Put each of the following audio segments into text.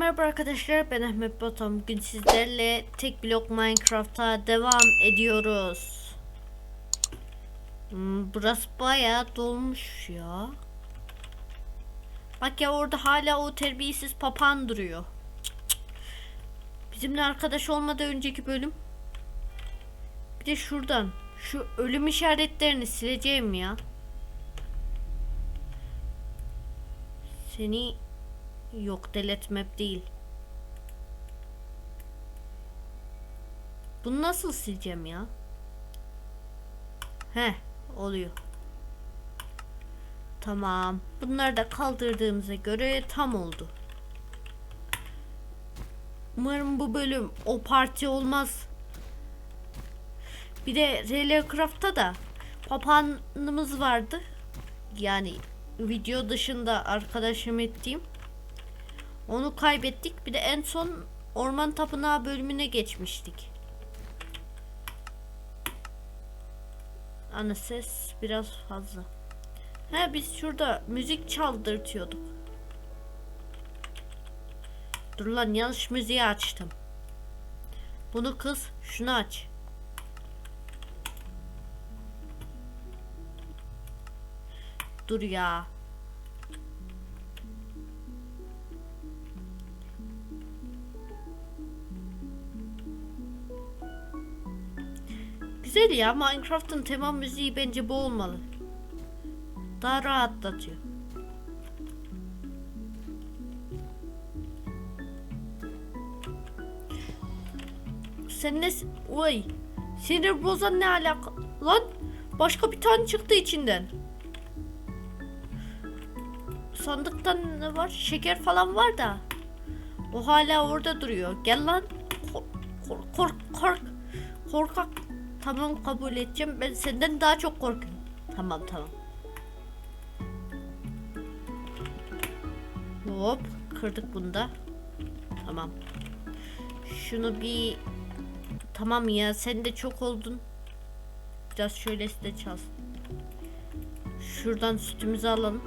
merhaba arkadaşlar ben Ahmet Batam bugün sizlerle tek blok Minecraft'a devam ediyoruz. Hmm, Burası bayağı dolmuş ya. Bak ya orada hala o terbiyesiz papağan duruyor. Bizimle arkadaş olmadan önceki bölüm. Bir de şuradan şu ölüm işaretlerini sileceğim ya. Seni Yok delete map değil. Bunu nasıl sileceğim ya? He oluyor. Tamam. Bunları da kaldırdığımıza göre tam oldu. Umarım bu bölüm o parti olmaz. Bir de RL Craft'ta da papağanımız vardı. Yani video dışında arkadaşım ettiğim. Onu kaybettik. Bir de en son Orman Tapınağı bölümüne geçmiştik. Ana ses biraz fazla. He biz şurada müzik çaldırtıyorduk. Dur lan yanlış müziği açtım. Bunu kız şunu aç. Dur ya. Güzel ya Minecraft'ın tema müziği bence bu olmalı. Daha rahatlatıyor. Sen ne... Oy. Sinir bozan ne alaka? Lan başka bir tane çıktı içinden. Sandıktan ne var? Şeker falan var da. O hala orada duruyor. Gel lan. Kork kork kork kork. Korkak. Tamam kabul edeceğim. Ben senden daha çok korkuyorum. Tamam tamam. Hop kırdık bunu da. Tamam. Şunu bir Tamam ya sen de çok oldun. Biraz şöylesi de çalsın. Şuradan sütümüzü alalım.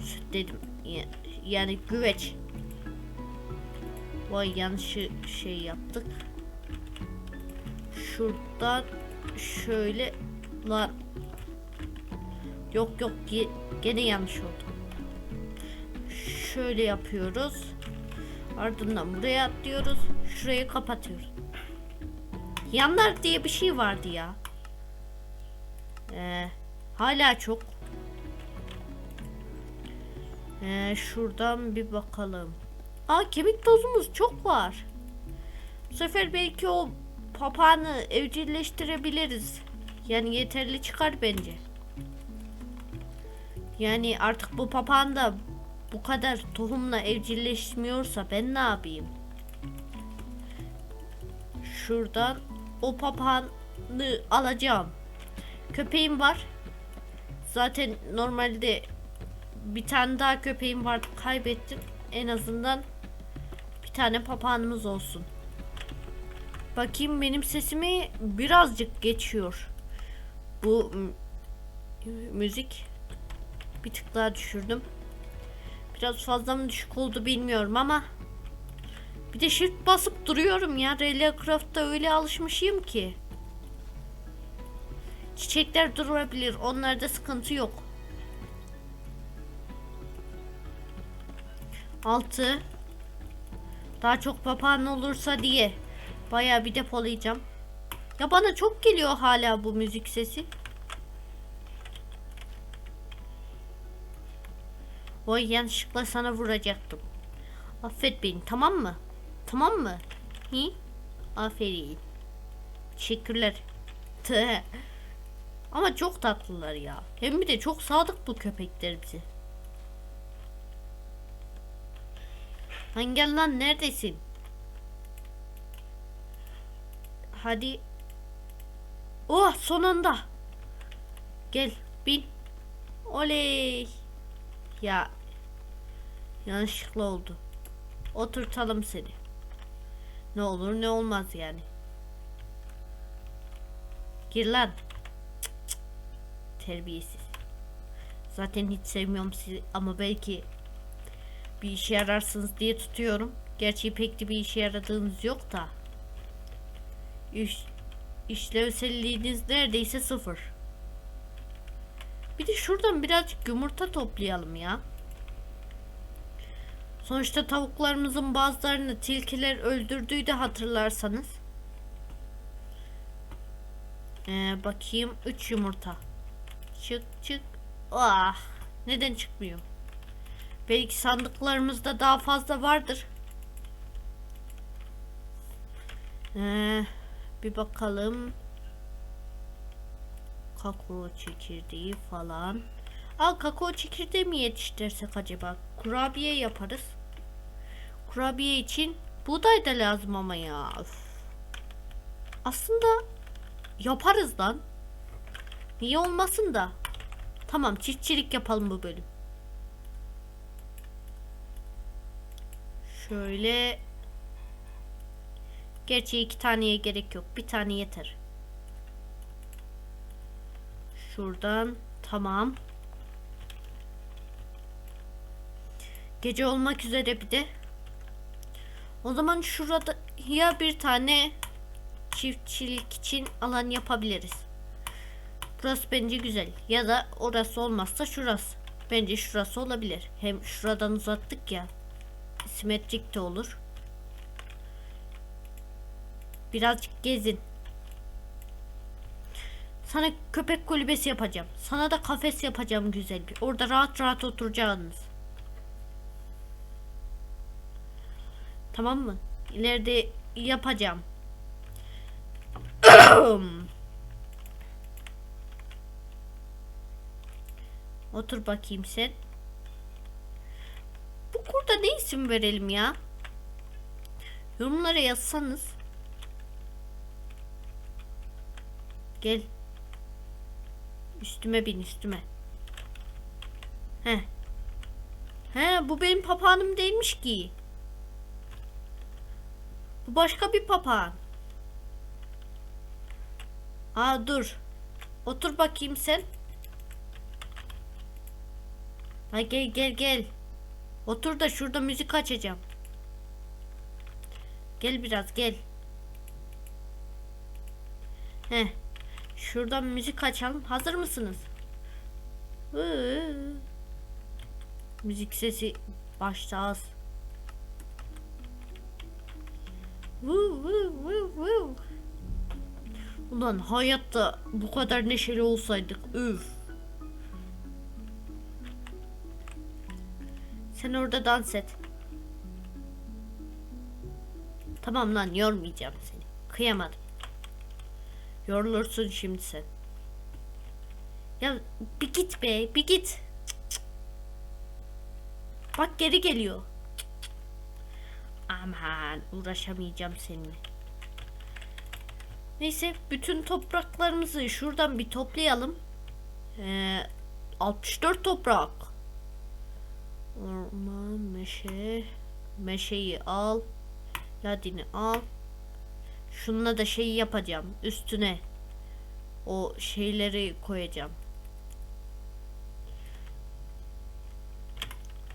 Süt dedim. Ya- Yani güveç. Vay yanlış şey yaptık. Şuradan şöyle lan. Yok yok ge- gene yanlış oldu. Şöyle yapıyoruz. Ardından buraya atlıyoruz. Şurayı kapatıyoruz. Yanlar diye bir şey vardı ya. Ee, hala çok. Ee, şuradan bir bakalım. Aa kemik tozumuz çok var. Bu sefer belki o papağanı evcilleştirebiliriz. Yani yeterli çıkar bence. Yani artık bu papağan da bu kadar tohumla evcilleşmiyorsa ben ne yapayım? Şuradan o papağanı alacağım. Köpeğim var. Zaten normalde bir tane daha köpeğim vardı kaybettim. En azından bir tane papağanımız olsun. Bakayım benim sesimi birazcık geçiyor. Bu mü- müzik bir tık daha düşürdüm. Biraz fazla mı düşük oldu bilmiyorum ama bir de shift basıp duruyorum ya. Relia Craft'ta öyle alışmışım ki. Çiçekler durabilir. Onlarda sıkıntı yok. Altı. Daha çok papağan olursa diye. Bayağı bir depolayacağım. Ya bana çok geliyor hala bu müzik sesi. Oy yanlışlıkla sana vuracaktım. Affet beni tamam mı? Tamam mı? Hi? Aferin. Teşekkürler. Tı. Ama çok tatlılar ya. Hem bir de çok sadık bu köpekler bize. Lan lan neredesin? Hadi. Oh son anda. Gel bin. Oley. Ya yanlışlıkla oldu. Oturtalım seni. Ne olur ne olmaz yani. Gir lan. Cık cık. Terbiyesiz. Zaten hiç sevmiyorum sizi ama belki bir işe yararsınız diye tutuyorum. Gerçi pek de bir işe yaradığınız yok da. İş, işlevselliğiniz neredeyse sıfır. Bir de şuradan birazcık yumurta toplayalım ya. Sonuçta tavuklarımızın bazılarını tilkiler öldürdüğü de hatırlarsanız. Ee, bakayım 3 yumurta. Çık çık. Ah, neden çıkmıyor? Belki sandıklarımızda daha fazla vardır. Ee, bir bakalım. Kakao çekirdeği falan. Aa kakao çekirdeği mi yetiştirsek acaba? Kurabiye yaparız. Kurabiye için buğday da lazım ama ya. Üf. Aslında yaparız lan. Niye olmasın da? Tamam çiftçilik yapalım bu bölüm. Şöyle. Gerçi iki taneye gerek yok. Bir tane yeter. Şuradan. Tamam. Gece olmak üzere bir de. O zaman şurada ya bir tane çiftçilik için alan yapabiliriz. Burası bence güzel. Ya da orası olmazsa şurası. Bence şurası olabilir. Hem şuradan uzattık ya. Simetrik de olur. Birazcık gezin. Sana köpek kulübesi yapacağım. Sana da kafes yapacağım güzel bir. Orada rahat rahat oturacaksınız. Tamam mı? İleride yapacağım. Otur bakayım sen. Bu kurda ne isim verelim ya? Yorumlara yazsanız. Gel. Üstüme bin üstüme. He. He bu benim papağanım değilmiş ki. Bu başka bir papağan. Aa dur. Otur bakayım sen. Ha gel gel gel. Otur da şurada müzik açacağım. Gel biraz gel. Heh. Şuradan müzik açalım. Hazır mısınız? Iıı. Müzik sesi başta az. Ulan hayatta bu kadar neşeli olsaydık. Üf. Sen orada dans et. Tamam lan yormayacağım seni. Kıyamadım. Yorulursun şimdi sen. Ya bir git be bir git. Bak geri geliyor. Aman uğraşamayacağım seninle. Neyse bütün topraklarımızı şuradan bir toplayalım. Ee, 64 toprak. Orman, meşe. Meşeyi al. Ladini al. Şununla da şeyi yapacağım. Üstüne o şeyleri koyacağım.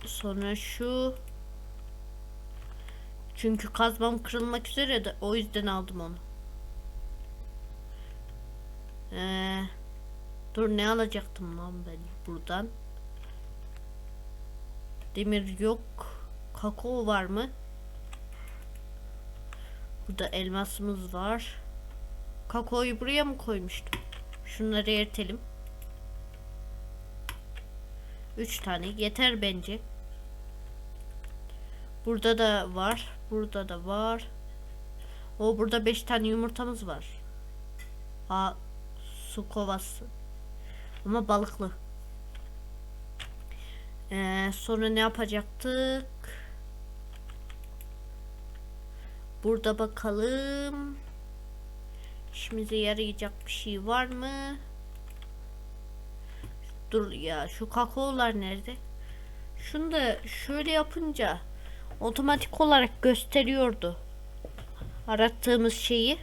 Sonra şu çünkü kazmam kırılmak üzere de o yüzden aldım onu. Ee, dur ne alacaktım lan ben buradan? Demir yok. Kakao var mı? Burada elmasımız var. Kakaoyu buraya mı koymuştum? Şunları eritelim. Üç tane yeter bence. Burada da var. Burada da var. O burada beş tane yumurtamız var. Aa, su kovası. Ama balıklı. Ee, sonra ne yapacaktık? Burada bakalım. İşimize yarayacak bir şey var mı? Dur ya şu kakaolar nerede? Şunu da şöyle yapınca otomatik olarak gösteriyordu. Arattığımız şeyi.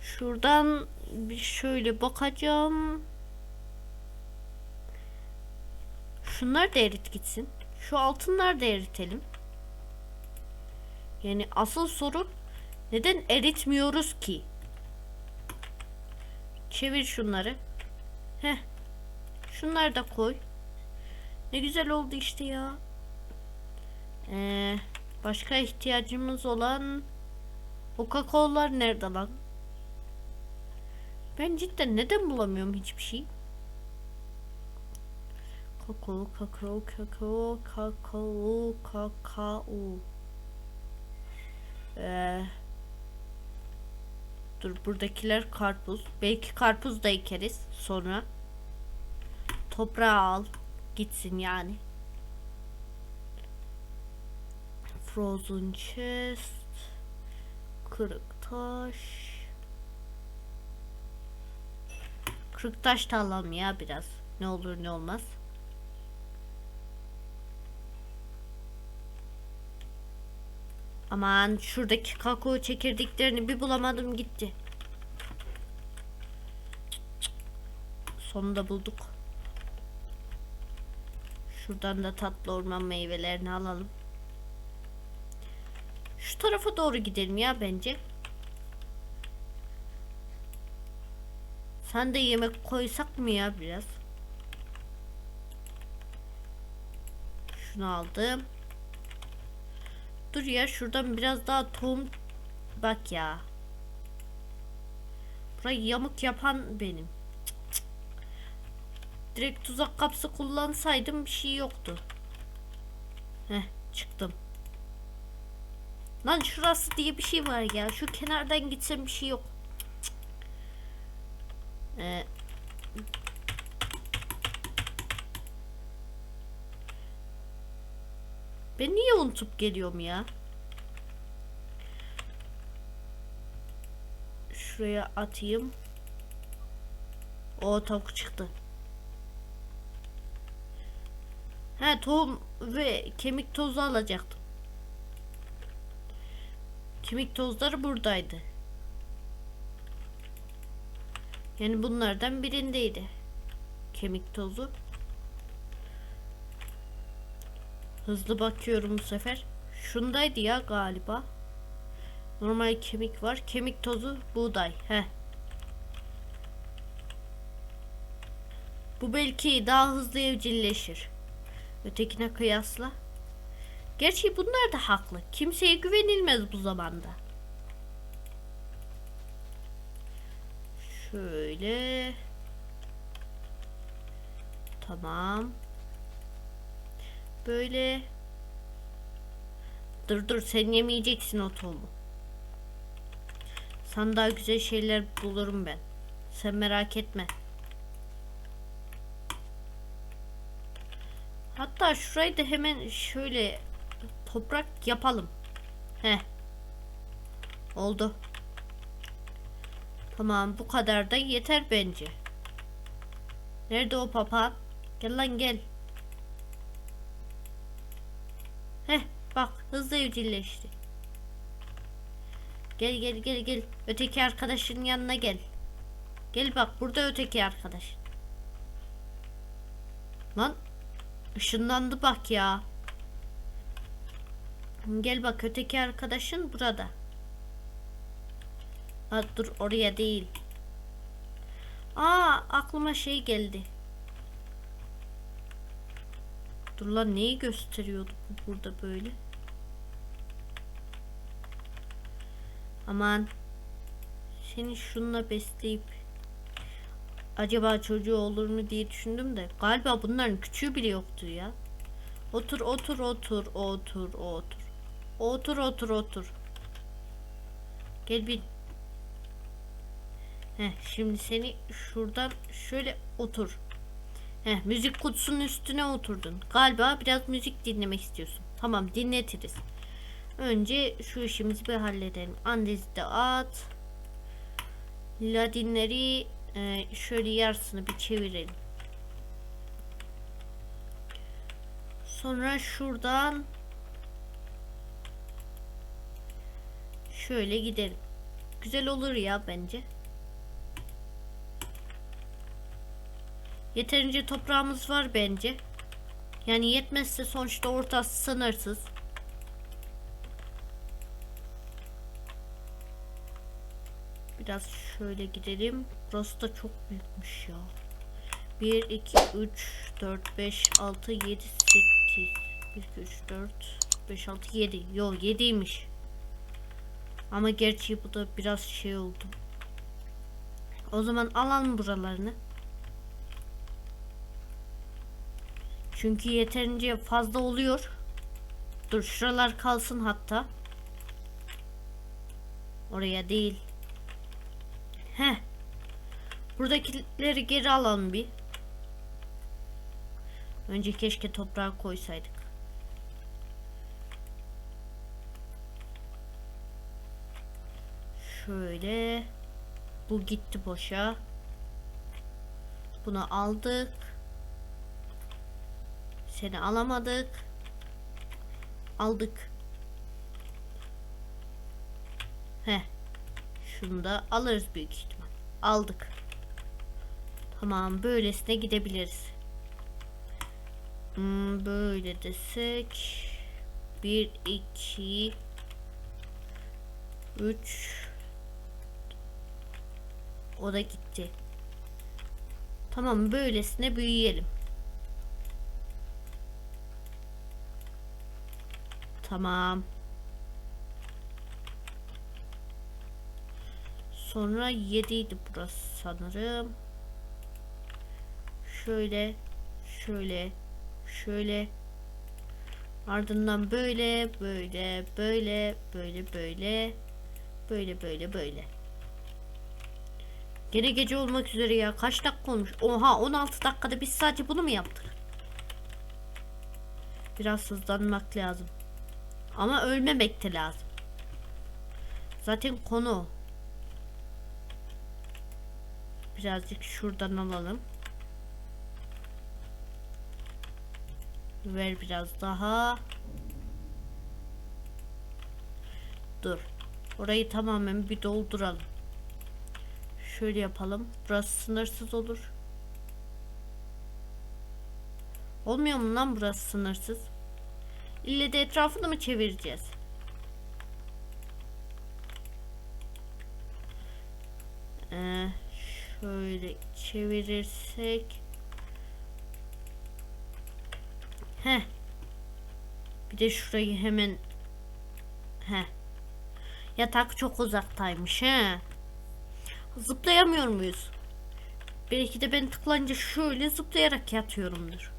Şuradan bir şöyle bakacağım. Şunlar da erit gitsin. Şu altınları da eritelim. Yani asıl sorun neden eritmiyoruz ki? Çevir şunları. Heh. Şunları da koy. Ne güzel oldu işte ya. Ee, başka ihtiyacımız olan o kakaolar nerede lan? Ben cidden neden bulamıyorum hiçbir şey? Kakao, kakao, kakao, kakao, kakao. Ee, dur buradakiler karpuz. Belki karpuz da ekeriz sonra. Toprağı al. Gitsin yani. Frozen chest. Kırık taş. Kırık taş da alalım ya biraz. Ne olur ne olmaz. Aman şuradaki kakao çekirdeklerini bir bulamadım gitti. Sonunda bulduk. Şuradan da tatlı orman meyvelerini alalım. Şu tarafa doğru gidelim ya bence. Sen de yemek koysak mı ya biraz? Şunu aldım. Dur ya şuradan biraz daha tohum bak ya. Burayı yamuk yapan benim. Direkt tuzak kapısı kullansaydım bir şey yoktu. Heh çıktım. Lan şurası diye bir şey var ya. Şu kenardan gitsem bir şey yok. Cık cık. Ee, Ben niye unutup geliyorum ya? Şuraya atayım. O tavuk çıktı. He tohum ve kemik tozu alacaktım. Kemik tozları buradaydı. Yani bunlardan birindeydi. Kemik tozu. Hızlı bakıyorum bu sefer. Şundaydı ya galiba. Normal kemik var. Kemik tozu buğday. He. Bu belki daha hızlı evcilleşir. Ötekine kıyasla. Gerçi bunlar da haklı. Kimseye güvenilmez bu zamanda. Şöyle. Tamam. Böyle. Dur dur sen yemeyeceksin o tohumu. Sana daha güzel şeyler bulurum ben. Sen merak etme. Hatta şurayı da hemen şöyle toprak yapalım. He. Oldu. Tamam bu kadar da yeter bence. Nerede o papağan? Gel lan gel. Heh bak hızlı evcilleşti. Gel gel gel gel. Öteki arkadaşın yanına gel. Gel bak burada öteki arkadaş. Lan ışınlandı bak ya. Gel bak öteki arkadaşın burada. Ha, dur oraya değil. Aa aklıma şey geldi. Dur lan neyi gösteriyordu bu burada böyle? Aman. Seni şunla besleyip acaba çocuğu olur mu diye düşündüm de galiba bunların küçüğü bile yoktu ya. Otur otur otur otur otur. Otur otur otur. Gel bir. Heh, şimdi seni şuradan şöyle otur. Heh, müzik kutusunun üstüne oturdun. Galiba biraz müzik dinlemek istiyorsun. Tamam dinletiriz. Önce şu işimizi bir halledelim. Andezi de at. Ladinleri e, şöyle yarısını bir çevirelim. Sonra şuradan şöyle gidelim. Güzel olur ya bence. Yeterince toprağımız var bence. Yani yetmezse sonuçta ortası sınırsız. Biraz şöyle gidelim. Burası da çok büyükmüş ya. 1, 2, 3, 4, 5, 6, 7, 8. 1, 2, 3, 4, 5, 6, 7. Yo 7'ymiş. Ama gerçi bu da biraz şey oldu. O zaman alalım buralarını. Çünkü yeterince fazla oluyor. Dur şuralar kalsın hatta. Oraya değil. He. Buradakileri geri alalım bir. Önce keşke toprağa koysaydık. Şöyle. Bu gitti boşa. Bunu aldık. Seni alamadık. Aldık. He. Şunu da alırız büyük ihtimal. Aldık. Tamam böylesine gidebiliriz. Hmm, böyle desek. 1, 2, 3 O da gitti. Tamam böylesine büyüyelim. Tamam. Sonra 7 idi burası sanırım. Şöyle, şöyle, şöyle. Ardından böyle, böyle, böyle, böyle, böyle, böyle, böyle, böyle. Gene gece olmak üzere ya. Kaç dakika olmuş? Oha 16 dakikada biz sadece bunu mu yaptık? Biraz hızlanmak lazım. Ama ölmemek de lazım. Zaten konu o. Birazcık şuradan alalım. Ver biraz daha. Dur. Orayı tamamen bir dolduralım. Şöyle yapalım. Burası sınırsız olur. Olmuyor mu lan burası sınırsız? İlle de etrafını mı çevireceğiz? Ee, şöyle çevirirsek He. Bir de şurayı hemen He. Yatak çok uzaktaymış he. Zıplayamıyor muyuz? Belki de ben tıklanınca şöyle zıplayarak yatıyorumdur.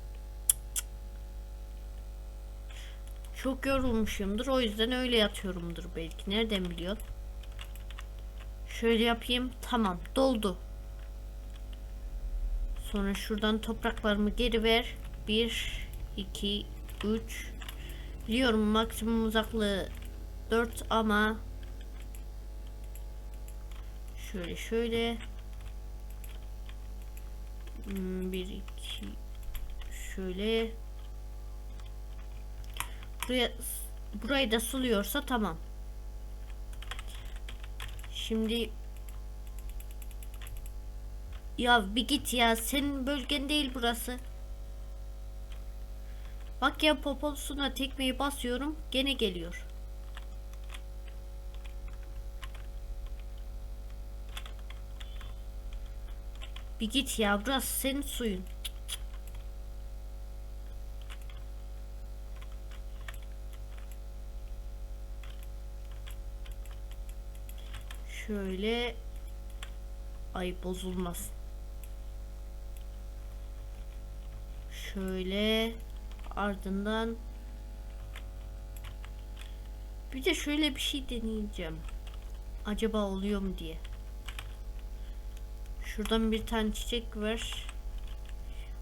Çok yorulmuşumdur. O yüzden öyle yatıyorumdur belki. Nereden biliyorsun? Şöyle yapayım. Tamam. Doldu. Sonra şuradan topraklarımı geri ver. 1 2 3 Biliyorum maksimum uzaklığı 4 ama şöyle şöyle 1 2 şöyle buraya burayı da suluyorsa tamam. Şimdi ya bir git ya senin bölgen değil burası. Bak ya poposuna tekmeyi basıyorum gene geliyor. Bir git ya burası senin suyun. Şöyle ay bozulmaz. Şöyle ardından bir de şöyle bir şey deneyeceğim. Acaba oluyor mu diye. Şuradan bir tane çiçek ver.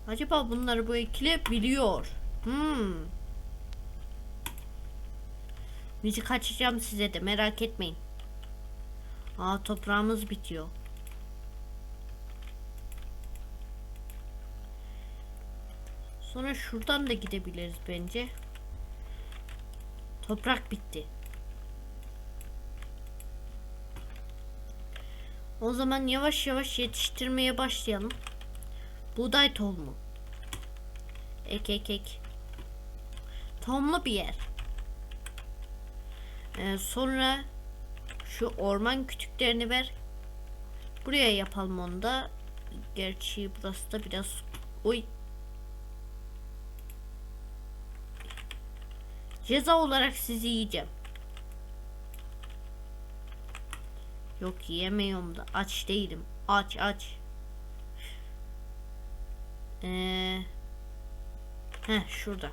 Acaba bunları bu ekile biliyor. Hmm. Müzik açacağım size de merak etmeyin. Aa toprağımız bitiyor. Sonra şuradan da gidebiliriz bence. Toprak bitti. O zaman yavaş yavaş yetiştirmeye başlayalım. Buğday tohumu. Ek ek ek. Tohumlu bir yer. Ee, sonra şu orman kütüklerini ver. Buraya yapalım onu da. Gerçi burası da biraz... Oy. Ceza olarak sizi yiyeceğim. Yok yiyemiyorum da aç değilim. Aç aç. Ee, heh şurada.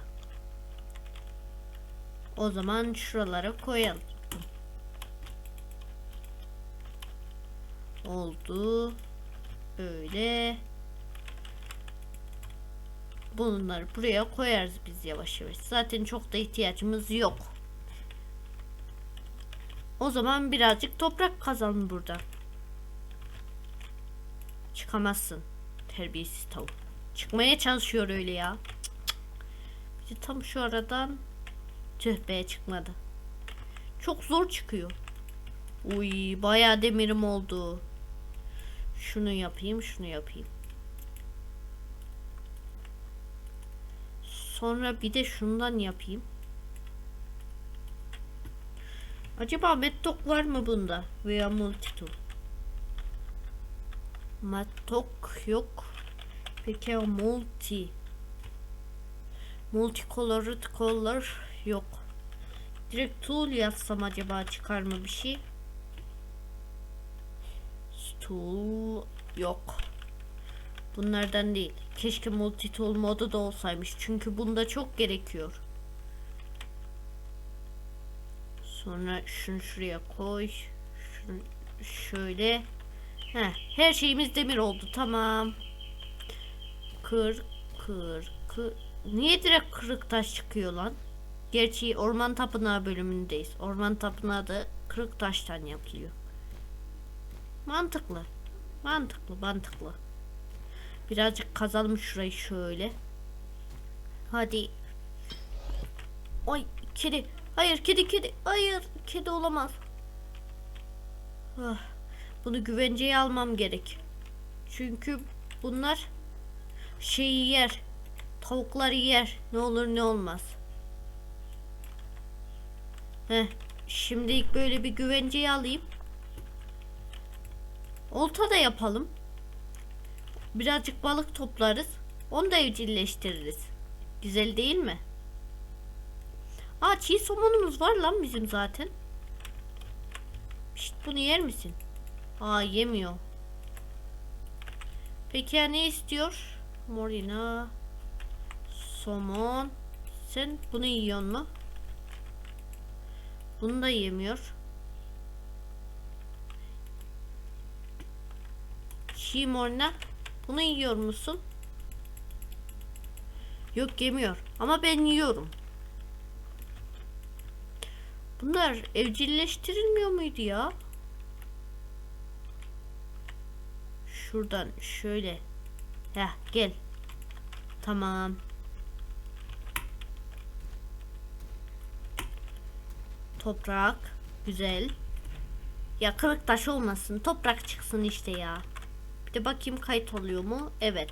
O zaman şuralara koyalım. Oldu. Böyle. Bunları buraya koyarız biz yavaş yavaş. Zaten çok da ihtiyacımız yok. O zaman birazcık toprak kazalım burada. Çıkamazsın. Terbiyesiz tavuk. Çıkmaya çalışıyor öyle ya. Bir tam şu aradan tüh çıkmadı. Çok zor çıkıyor. Uy bayağı demirim oldu. Şunu yapayım, şunu yapayım. Sonra bir de şundan yapayım. Acaba mettok var mı bunda? Veya multitool? Mettok yok. Peki multi? Multicolored color yok. Direkt tool yazsam acaba çıkar mı bir şey? Tool yok. Bunlardan değil. Keşke multi tool modu da olsaymış. Çünkü bunda çok gerekiyor. Sonra şunu şuraya koy. Şunu şöyle. Heh, her şeyimiz demir oldu. Tamam. Kır, kır, kır. Niye direkt kırık taş çıkıyor lan? Gerçi orman tapınağı bölümündeyiz. Orman tapınağı da kırık taştan yapılıyor. Mantıklı. Mantıklı, mantıklı. Birazcık kazalım şurayı şöyle. Hadi. Ay kedi. Hayır kedi kedi. Hayır kedi olamaz. Ah, bunu güvenceye almam gerek. Çünkü bunlar şeyi yer. Tavukları yer. Ne olur ne olmaz. Heh. Şimdilik böyle bir güvenceye alayım. Olta da yapalım. Birazcık balık toplarız. Onu da evcilleştiririz. Güzel değil mi? Aa çiğ somonumuz var lan bizim zaten. Şşt bunu yer misin? Aa yemiyor. Peki ya ne istiyor? Morina. Somon. Sen bunu yiyorsun mu? Bunu da yemiyor. Çiğ morna. Bunu yiyor musun? Yok yemiyor. Ama ben yiyorum. Bunlar evcilleştirilmiyor muydu ya? Şuradan şöyle. Heh gel. Tamam. Toprak. Güzel. Ya kırık taş olmasın. Toprak çıksın işte ya. De bakayım kayıt oluyor mu? Evet.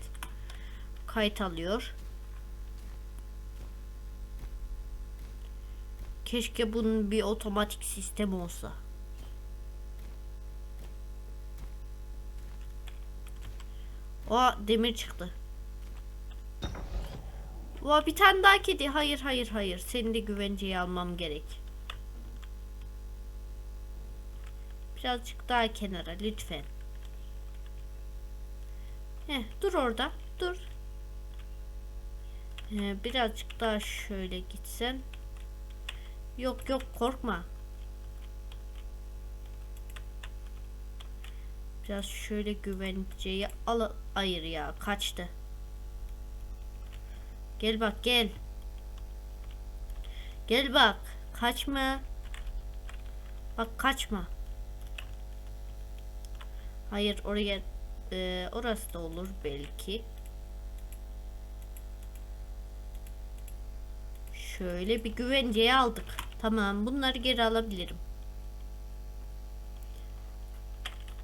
Kayıt alıyor. Keşke bunun bir otomatik sistemi olsa. O demir çıktı. O bir tane daha kedi. Hayır hayır hayır. Seni de güvenceye almam gerek. Birazcık daha kenara lütfen. Heh, dur orada. Dur. Ee, birazcık daha şöyle gitsen. Yok yok korkma. Biraz şöyle güvenceyi al ayır ya kaçtı. Gel bak gel. Gel bak kaçma. Bak kaçma. Hayır oraya e, orası da olur belki. Şöyle bir güvenceye aldık. Tamam bunları geri alabilirim.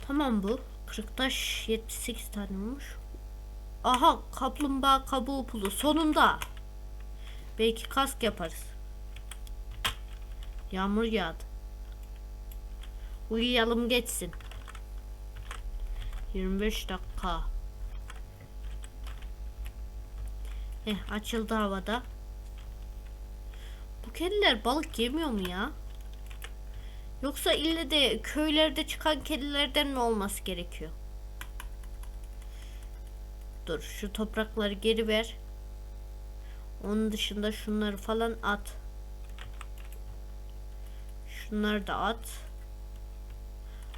Tamam bu. Kırıktaş 78 tane olmuş. Aha kaplumbağa kabuğu pulu sonunda. Belki kask yaparız. Yağmur yağdı. Uyuyalım geçsin. 25 dakika. Eh açıldı havada. Bu kediler balık yemiyor mu ya? Yoksa ille de köylerde çıkan kedilerden mi olması gerekiyor? Dur şu toprakları geri ver. Onun dışında şunları falan at. Şunları da at.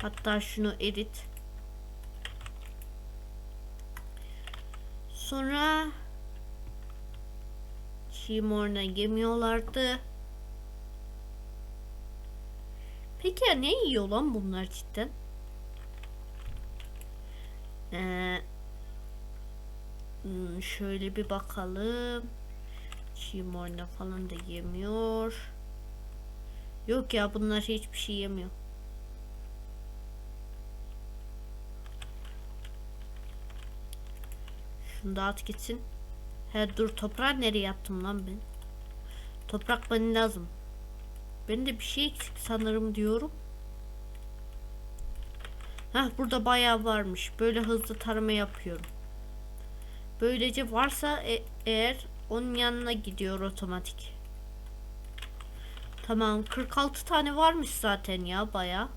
Hatta şunu erit. Sonra çiğ morna yemiyorlardı. Peki ya ne yiyor lan bunlar cidden? Ee, hmm, şöyle bir bakalım. Çiğ morna falan da yemiyor. Yok ya bunlar hiçbir şey yemiyor. Şunu da at gitsin. He dur toprağı nereye attım lan ben? Toprak bana lazım. Ben de bir şey eksik sanırım diyorum. Heh burada bayağı varmış. Böyle hızlı tarama yapıyorum. Böylece varsa e- eğer onun yanına gidiyor otomatik. Tamam 46 tane varmış zaten ya bayağı.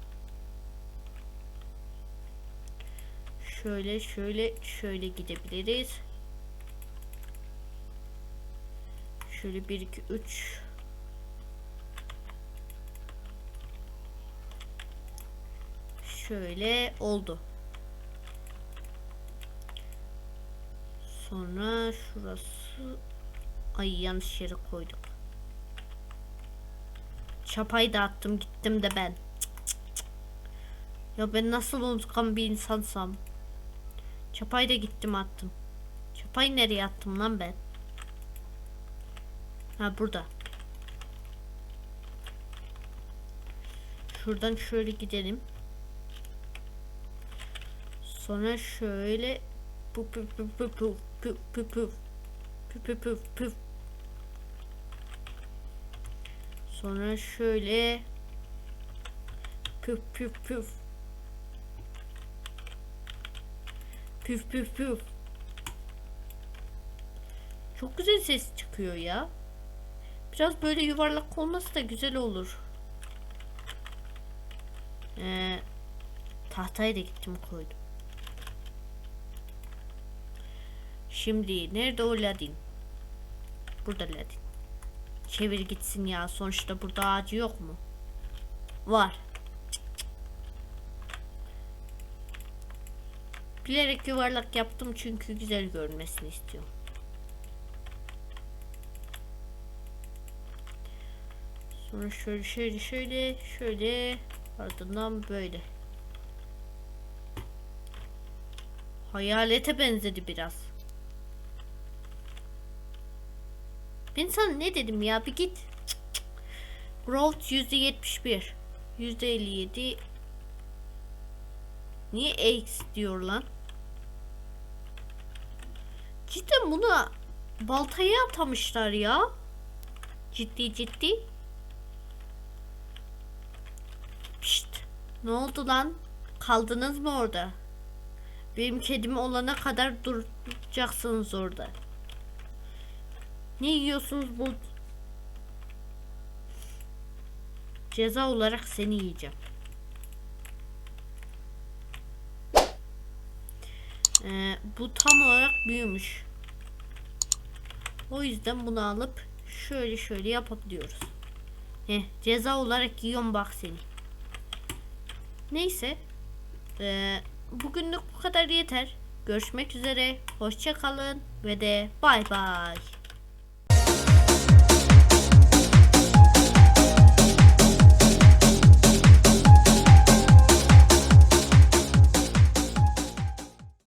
Şöyle şöyle şöyle gidebiliriz. Şöyle 1 2 3 Şöyle oldu. Sonra şurası ay yanlış yere koyduk. Çapayı da attım gittim de ben. Cık cık cık. Ya ben nasıl unutkan bir insansam. Çapayı da gittim attım. Çapayı nereye attım lan ben? Ha burada. Şuradan şöyle gidelim. Sonra şöyle puf puf puf puf puf puf puf puf puf puf puf puf Sonra şöyle püf püf püf püf püf püf Çok güzel ses çıkıyor ya. Biraz böyle yuvarlak olması da güzel olur. Ee, tahtayı da gittim koydum. Şimdi nerede o Ladin? Burada Ladin. Çevir gitsin ya. Sonuçta burada ağacı yok mu? Var. Bilerek yuvarlak yaptım çünkü güzel görünmesini istiyorum. Sonra şöyle şöyle şöyle şöyle ardından böyle. Hayalete benzedi biraz. Ben sana ne dedim ya bir git. Growth %71. %57 Niye X diyor lan? Cidden buna baltayı atamışlar ya. Ciddi ciddi. Pişt. Ne oldu lan? Kaldınız mı orada? Benim kedim olana kadar duracaksınız orada. Ne yiyorsunuz bu? Ceza olarak seni yiyeceğim. Ee, bu tam olarak büyümüş. O yüzden bunu alıp şöyle şöyle yapabiliyoruz. Heh, ceza olarak yiyorum bak seni. Neyse. Ee, bugünlük bu kadar yeter. Görüşmek üzere. Hoşça kalın ve de bay bay.